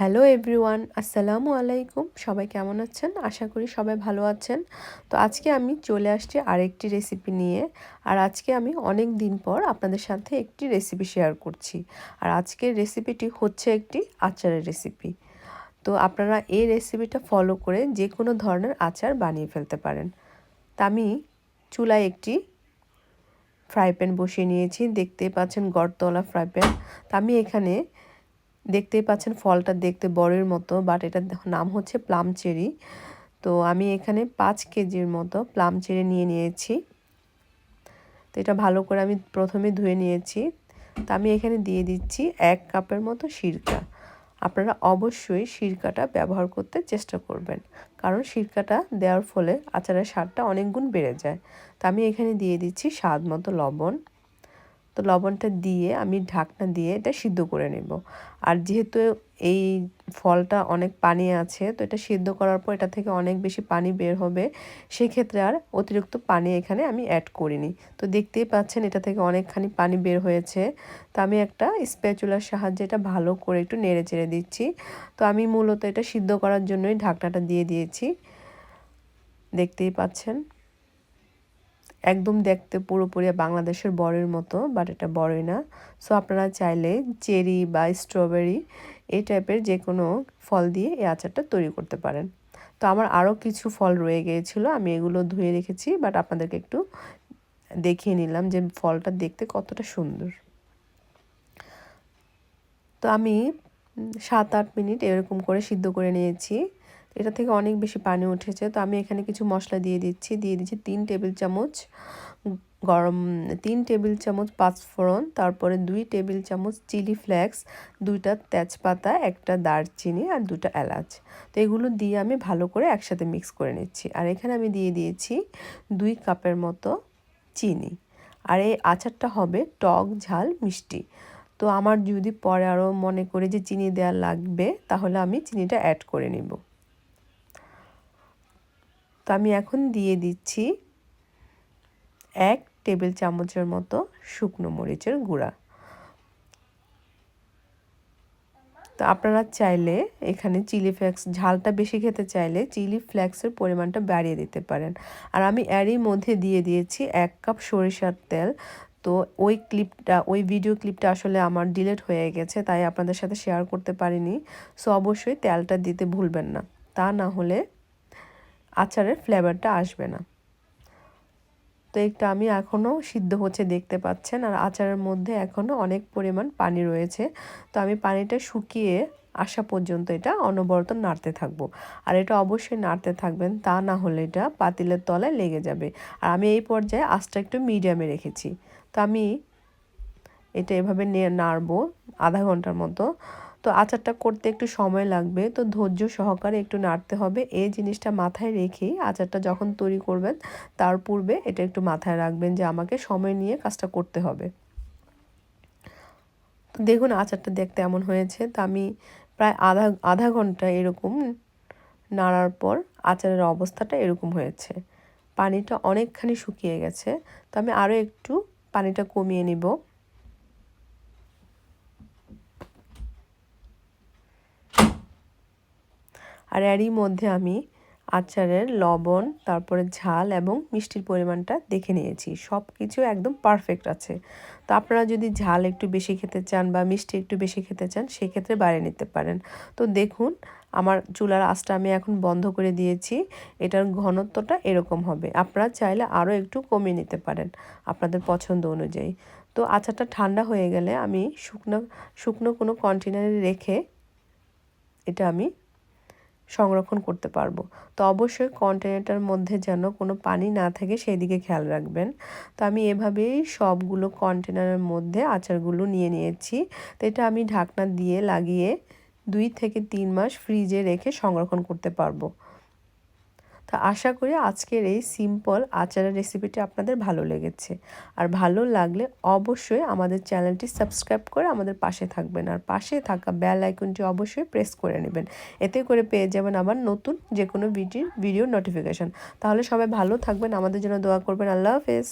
Hello everyone, আসসালামু আলাইকুম। সবাই কেমন আছেন? আশা করি সবাই ভালো আছেন। তো আজকে আমি চলে আসছি আরেকটি রেসিপি নিয়ে। আর আজকে আমি অনেক দিন পর আপনাদের সাথে একটি রেসিপি শেয়ার করছি। আর আজকের রেসিপিটি হচ্ছে একটি আচারের রেসিপি তো আপনারা এই রেসিপিটা ফলো করে যে কোনো ধরনের আচার বানিয়ে ফেলতে পারেন। তা আমি চুলায় একটি ফ্রাই প্যান বসিয়ে নিয়েছি। দেখতেই পাচ্ছেন গড়তলা ফ্রাই প্যান তা আমি এখানে দেখতেই পাচ্ছেন, ফলটা দেখতে বড়ের মতো বাট এটার নাম হচ্ছে প্লাম চেরি। তো আমি এখানে পাঁচ কেজির মতো প্লাম চেরি নিয়ে নিয়েছি। তো এটা ভালো করে আমি প্রথমে ধুয়ে নিয়েছি। তো আমি এখানে দিয়ে দিচ্ছি এক কাপের মতো সিরকা। আপনারা অবশ্যই সিরকাটা ব্যবহার করতে চেষ্টা করবেন, কারণ সিরকাটা দেওয়ার ফলে আচারের স্বাদটা অনেক গুণ বেড়ে যায়। তো আমি এখানে দিয়ে দিচ্ছি স্বাদ মতো লবণ। তো লবণটা দিয়ে আমি ঢাকনা দিয়ে এটা সিদ্ধ করে নেব। আর যেহেতু এই ফলটা অনেক পানি আছে, তো এটা সিদ্ধ করার পর এটা থেকে অনেক বেশি পানি বের হবে। সেক্ষেত্রে আর অতিরিক্ত পানি এখানে আমি অ্যাড করিনি। তো দেখতেই পাচ্ছেন এটা থেকে অনেকখানি পানি বের হয়েছে। তো আমি একটা স্প্যাচুলার সাহায্যে এটা ভালো করে একটু নেড়ে চেড়ে দিচ্ছি। তো আমি মূলত এটা সিদ্ধ করার জন্যই ঢাকনাটা দিয়ে দিয়েছি। দেখতেই পাচ্ছেন। একদম দেখতে পুরোপুরি বাংলাদেশের বড়ের মতো বাট এটা বড়ই না। সো আপনারা চাইলে চেরি বা স্ট্রবেরি এই টাইপের যে কোনো ফল দিয়ে এই আচারটা তৈরি করতে পারেন। তো আমার আরও কিছু ফল রয়ে গিয়েছিল, আমি এগুলো ধুয়ে রেখেছি বাট আপনাদেরকে একটু দেখিয়ে নিলাম যে ফলটা দেখতে কতটা সুন্দর। তো আমি সাত আট মিনিট এরকম করে সিদ্ধ করে নিয়েছি। এটা থেকে অনেক বেশি পানি উঠেছে। তো আমি এখানে কিছু মশলা দিয়ে দিচ্ছি। দিয়ে দিচ্ছি তিন টেবিল চামচ গরম, তিন টেবিল চামচ পাঁচফোড়ন, তারপরে দুই টেবিল চামচ চিলি ফ্লেক্স, দুইটা তেজপাতা, একটা দারচিনি আর দুটা এলাচ। তো এগুলো দিয়ে আমি ভালো করে একসাথে মিক্স করে নিচ্ছি। আর এখানে আমি দিয়ে দিয়েছি দুই কাপের মতো চিনি। আর এই আচারটা হবে টক ঝাল মিষ্টি। তো আমার যদি পরে আরও মনে করে যে চিনি দেওয়া লাগবে, তাহলে আমি চিনিটা অ্যাড করে নিব। তো আমি এখন দিয়ে দিচ্ছি এক টেবিল চামচের মতো শুকনো মরিচের গুঁড়া। তো আপনারা চাইলে এখানে চিলি ফ্লেক্স, ঝালটা বেশি খেতে চাইলে চিলি ফ্লেক্সের পরিমাণটা বাড়িয়ে দিতে পারেন। আর আমি এরই মধ্যে দিয়ে দিয়েছি এক কাপ সরিষার তেল। তো ওই ক্লিপটা, ওই ভিডিও ক্লিপটা আসলে আমার ডিলেট হয়ে গেছে, তাই আপনাদের সাথে শেয়ার করতে পারিনি। সো অবশ্যই তেলটা দিতে ভুলবেন না। তা না হলে আচারের ফ্লেভারটা আসবে না। তো একটা আমি এখনও সিদ্ধ হচ্ছে দেখতে পাচ্ছেন, আর আচারের মধ্যে এখনও অনেক পরিমাণ পানি রয়েছে। তো আমি পানিটা শুকিয়ে আসা পর্যন্ত এটা অনবরত নাড়তে থাকব। আর এটা অবশ্যই নাড়তে থাকবেন, তা না হলে এটা পাতিলের তলায় লেগে যাবে। আর আমি এই পর্যায়ে আঁচটা একটু মিডিয়ামে রেখেছি। তো আমি এটা এভাবে নিয়ে নাড়বো আধা ঘণ্টার মতো। তো আচারটা করতে একটু সময় লাগবে, তো ধৈর্য সহকারে একটু নাড়তে হবে। এই জিনিসটা মাথায় রেখেই আচারটা যখন তৈরি করবেন, তার পূর্বে এটা একটু মাথায় রাখবেন যে আমাকে সময় নিয়ে কাজটা করতে হবে। দেখুন আচারটা দেখতে এমন হয়েছে, তো আমি প্রায় আধা আধা ঘণ্টা এরকম নাড়ার পর আচারের অবস্থাটা এরকম হয়েছে। পানিটা অনেকখানি শুকিয়ে গেছে, তো আমি আরও একটু পানিটা কমিয়ে নিব। আর এরই মধ্যে আমি আচারের লবণ, তারপরে ঝাল এবং মিষ্টির পরিমাণটা দেখে নিয়েছি। সব কিছু একদম পারফেক্ট আছে। তো আপনারা যদি ঝাল একটু বেশি খেতে চান বা মিষ্টি একটু বেশি খেতে চান, সেক্ষেত্রে বাড়িয়ে নিতে পারেন। তো দেখুন, আমার চুলার আঁচটা আমি এখন বন্ধ করে দিয়েছি। এটার ঘনত্বটা এরকম হবে। আপনারা চাইলে আরও একটু কমিয়ে নিতে পারেন আপনাদের পছন্দ অনুযায়ী। তো আচারটা ঠান্ডা হয়ে গেলে আমি শুকনো শুকনো কোনো কন্টেনারে রেখে এটা আমি সংরক্ষণ করতে পারব। তো অবশ্যই কন্টেনারটার মধ্যে যেন কোনো পানি না থাকে সেই দিকে খেয়াল রাখবেন। তো আমি এভাবেই সবগুলো কন্টেনারের মধ্যে আচারগুলো নিয়ে নিয়েছি। তো এটা আমি ঢাকনা দিয়ে লাগিয়ে দুই থেকে তিন মাস ফ্রিজে রেখে সংরক্ষণ করতে পারব। তো আশা করি আজকের এই সিম্পল আচারের রেসিপিটি আপনাদের ভালো লেগেছে। আর ভালো লাগলে অবশ্যই আমাদের চ্যানেলটি সাবস্ক্রাইব করে আমাদের পাশে থাকবেন। আর পাশে থাকা বেল আইকনটি অবশ্যই প্রেস করে নেবেন। এতে করে পেয়ে যাবেন আবার নতুন যে কোনো ভিডিও ভিডিও নোটিফিকেশান তাহলে সবাই ভালো থাকবেন। আমাদের জন্য দোয়া করবেন। আল্লাহ হাফেজ।